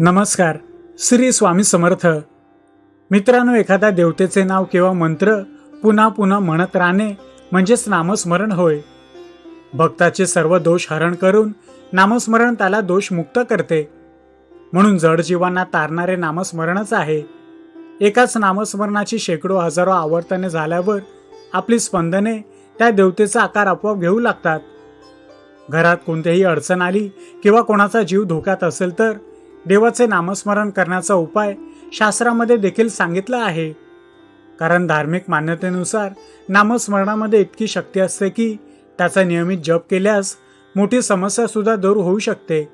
नमस्कार. श्री स्वामी समर्थ. मित्रांनो एखाद्या देवतेचे नाव किंवा मंत्र पुन्हा पुन्हा म्हणत राहणे म्हणजेच नामस्मरण होय. भक्ताचे सर्व दोष हरण करून नामस्मरण त्याला दोषमुक्त करते. म्हणून जड जीवांना तारणारे नामस्मरणच आहे. एकाच नामस्मरणाची शेकडो हजारो आवर्तने झाल्यावर आपली स्पंदने त्या देवतेचा आकार आपोआप घेऊ लागतात. घरात कोणतीही अडचण आली किंवा कोणाचा जीव धोक्यात असेल तर देवाचे नामस्मरण करण्याचा उपाय शास्त्रामध्ये देखील सांगितला आहे. कारण धार्मिक मान्यतेनुसार नामस्मरणामध्ये इतकी शक्ती असते की त्याचा नियमित जप केल्यास मोठी समस्या सुद्धा दूर होऊ शकते.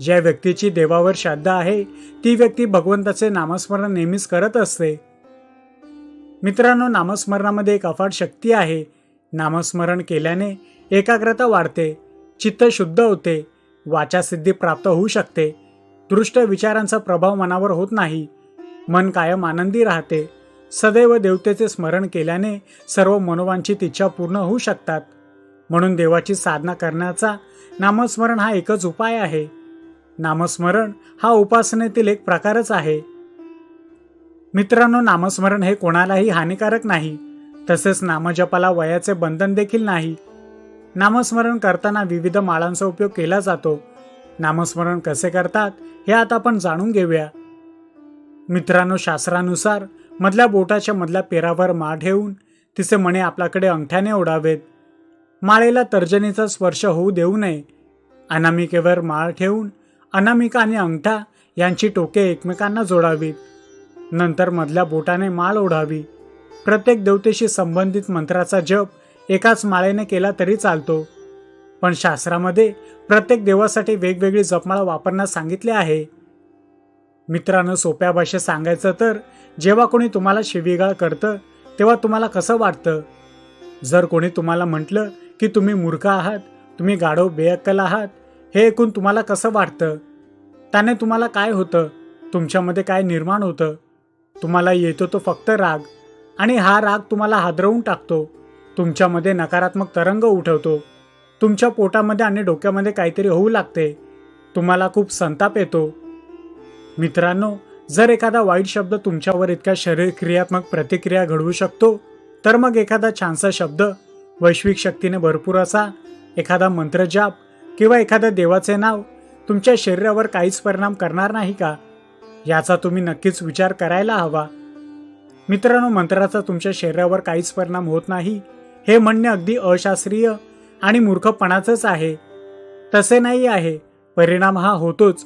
ज्या व्यक्तीची देवावर श्रद्धा आहे ती व्यक्ती भगवंताचे नामस्मरण नेहमीच करत असते. मित्रांनो नामस्मरणामध्ये एक अफाट शक्ती आहे नामस्मरण केल्याने एकाग्रता वाढते चित्त शुद्ध होते वाचासिद्धी प्राप्त होऊ शकते. दृष्ट विचारांचा प्रभाव मनावर होत नाही. मन कायम आनंदी राहते. सदैव देवतेचे स्मरण केल्याने सर्व मनोवांचित इच्छा पूर्ण होऊ शकतात. म्हणून देवाची साधना करण्याचा नामस्मरण हा एकच उपाय आहे. नामस्मरण हा उपासनेतील एक प्रकारच आहे. मित्रांनो नामस्मरण हे कोणालाही हानिकारक नाही. तसेच नामजपाला वयाचे बंधन देखील नाही. नामस्मरण करताना विविध माळांचा उपयोग केला जातो. नामस्मरण कसे करतात हे आता आपण जाणून घेऊया. मित्रांनो शास्त्रानुसार मधल्या बोटाच्या मधल्या पेरावर माळ ठेवून तिचे मणे आपल्याकडे अंगठ्याने ओढावेत. माळेला तर्जनीचा स्पर्श होऊ देऊ नये. अनामिकेवर माळ ठेवून अनामिका आणि अंगठा यांची टोके एकमेकांना जोडावीत. नंतर मधल्या बोटाने माळ ओढावी. प्रत्येक देवतेशी संबंधित मंत्राचा जप एकाच माळेने केला तरी चालतो. पण शास्त्रामध्ये प्रत्येक देवासाठी वेगवेगळी जपमाळा वापरण्यास सांगितले आहे. मित्रांनो सोप्या भाषेत सांगायचं तर जेव्हा कोणी तुम्हाला शिवीगाळ करतं तेव्हा तुम्हाला कसं वाटतं? जर कोणी तुम्हाला म्हटलं की तुम्ही मूर्ख आहात तुम्ही गाढव बेअक्कल आहात हे ऐकून तुम्हाला कसं वाटतं? त्याने तुम्हाला काय होतं? तुमच्यामध्ये काय निर्माण होतं? तुम्हाला येतो तो फक्त राग. आणि हा राग तुम्हाला हादरवून टाकतो. तुमच्यामध्ये नकारात्मक तरंग उठवतो. तुमच्या पोटामध्ये आणि डोक्यामध्ये काहीतरी होऊ लागते. तुम्हाला खूप संताप येतो. मित्रांनो जर एखादा वाईट शब्द तुमच्यावर इतक्या शरीर क्रियात्मक प्रतिक्रिया घडवू शकतो तर मग एखादा छानसा शब्द वैश्विक शक्तीने भरपूर असा एखादा मंत्रजाप किंवा एखाद्या देवाचे नाव तुमच्या शरीरावर काहीच परिणाम करणार नाही का? याचा तुम्ही नक्कीच विचार करायला हवा. मित्रांनो मंत्राचा तुमच्या शरीरावर काहीच परिणाम होत नाही. हे म्हणणे अगदी अशास्त्रीय आणि मूर्खपणाचंच आहे. तसे नाही आहे. परिणाम हा होतोच.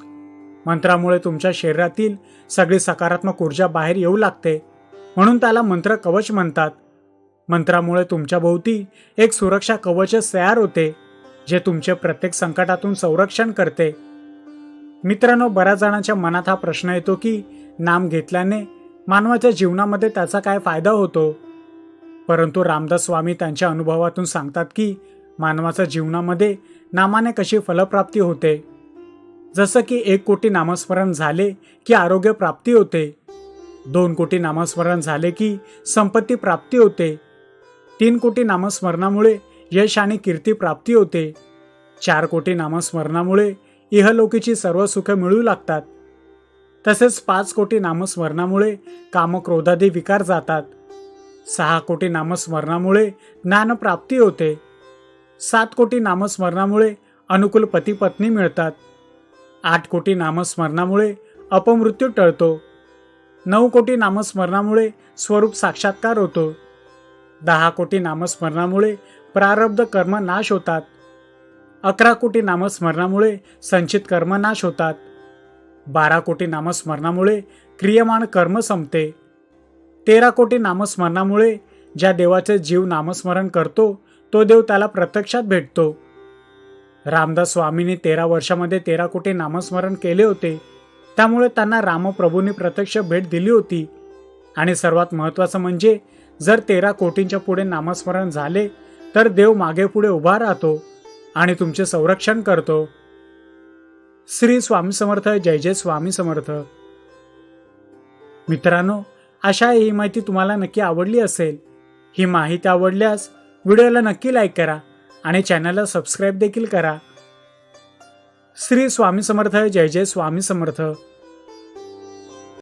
मंत्रामुळे तुमच्या शरीरातील सगळी सकारात्मक ऊर्जा बाहेर येऊ लागते. म्हणून त्याला मंत्र कवच म्हणतात. मंत्रामुळे तुमच्या भोवती एक सुरक्षा कवचच तयार होते जे तुमचे प्रत्येक संकटातून संरक्षण करते. मित्रांनो बऱ्याच जणांच्या मनात हा प्रश्न येतो की नाम घेतल्याने मानवाच्या जीवनामध्ये त्याचा काय फायदा होतो? परंतु रामदास स्वामी त्यांच्या अनुभवातून सांगतात की मानवाच्या जीवनामध्ये नामाने कशी फलप्राप्ती होते? जसं की एक कोटी नामस्मरण झाले की आरोग्य प्राप्ती होते. दोन कोटी नामस्मरण झाले की संपत्ती प्राप्ती होते. तीन कोटी नामस्मरणामुळे यश आणि कीर्ती प्राप्ती होते. चार कोटी नामस्मरणामुळे इहलोकीची सर्व सुखे मिळू लागतात. तसेच पाच कोटी नामस्मरणामुळे कामक्रोधादी विकार जातात. सहा कोटी नामस्मरणामुळे ज्ञानप्राप्ती होते. सात कोटी नामस्मरणामुळे अनुकूल पती पत्नी मिळतात. आठ कोटी नामस्मरणामुळे अपमृत्यू टळतो. नऊ कोटी नामस्मरणामुळे स्वरूप साक्षात्कार होतो. दहा कोटी नामस्मरणामुळे प्रारब्ध कर्म नाश होतात. अकरा कोटी नामस्मरणामुळे संचित कर्म नाश होतात. बारा कोटी नामस्मरणामुळे क्रियमान कर्म संपते. तेरा कोटी नामस्मरणामुळे ज्या देवाचे जीव नामस्मरण करतो तो देव त्याला प्रत्यक्षात भेटतो. रामदास स्वामींनी तेरा वर्षामध्ये तेरा कोटी नामस्मरण केले होते. त्यामुळे त्यांना रामप्रभूंनी प्रत्यक्ष भेट दिली होती. आणि सर्वात महत्त्वाचं म्हणजे जर तेरा कोटींच्या पुढे नामस्मरण झाले तर देव मागे पुढे उभा राहतो आणि तुमचे संरक्षण करतो. श्री स्वामी समर्थ जय जय स्वामी समर्थ. मित्रांनो अशा ही माहिती तुम्हाला नक्की आवडली असेल ही माहिती आवडल्यास व्हिडिओला नक्की लाईक करा आणि चॅनलला सबस्क्राईब देखील करा. श्री स्वामी समर्थ जय जय स्वामी समर्थ.